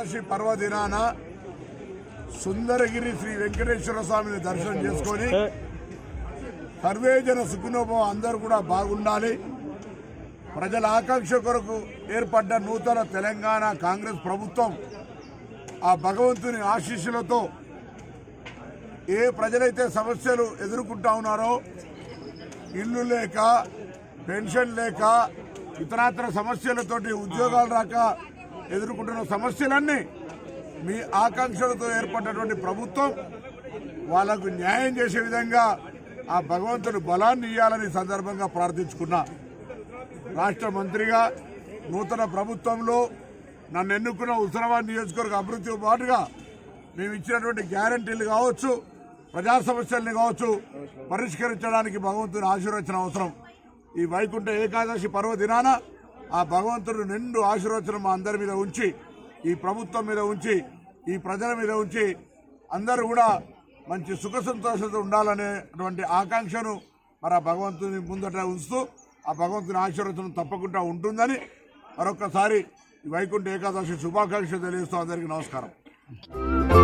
ఏకాదశి పర్వదినాన సుందరగిరి శ్రీ వెంకటేశ్వర స్వామిని దర్శనం చేసుకొని సర్వేజన సుఖినోభం అందరూ కూడా బాగుండాలి. ప్రజల ఆకాంక్ష కొరకు ఏర్పడ్డ నూతన తెలంగాణ కాంగ్రెస్ ప్రభుత్వం ఆ భగవంతుని ఆశీస్సులతో ఏ ప్రజలైతే సమస్యలు ఎదుర్కొంటా ఉన్నారో ఇల్లు లేక పెన్షన్ లేక ఇతరాతర సమస్యలతోటి ఉద్యోగాలు రాక ఎదుర్కొంటున్న సమస్యలన్నీ మీ ఆకాంక్షలతో ఏర్పడినటువంటి ప్రభుత్వం వాళ్ళకు న్యాయం చేసే విధంగా ఆ భగవంతుడు బలాన్ని ఇవ్వాలని సందర్భంగా ప్రార్థించుకున్నా. రాష్ట్ర మంత్రిగా నూతన ప్రభుత్వంలో నన్ను ఎన్నుకున్న హుస్నాబాద్ నియోజకవర్గ అభివృద్ధికి పాటుగా మేము ఇచ్చినటువంటి గ్యారంటీలు కావచ్చు ప్రజా సమస్యల్ని కావచ్చు పరిష్కరించడానికి భగవంతుని ఆశీర్వచన అవసరం. ఈ వైకుంఠ ఏకాదశి పర్వదినాన ఆ భగవంతుడు నిండు ఆశీర్వచనం మా అందరి మీద ఉంచి ఈ ప్రభుత్వం మీద ఉంచి ఈ ప్రజల మీద ఉంచి అందరూ కూడా మంచి సుఖ సంతోషంతో ఉండాలనేటువంటి ఆకాంక్షను మరి ఆ భగవంతుని ముందట ఉంచుతూ ఆ భగవంతుని ఆశీర్వచనం తప్పకుండా ఉంటుందని మరొకసారి ఈ వైకుంఠ ఏకాదశి శుభాకాంక్షలు తెలియజేస్తూ అందరికీ నమస్కారం.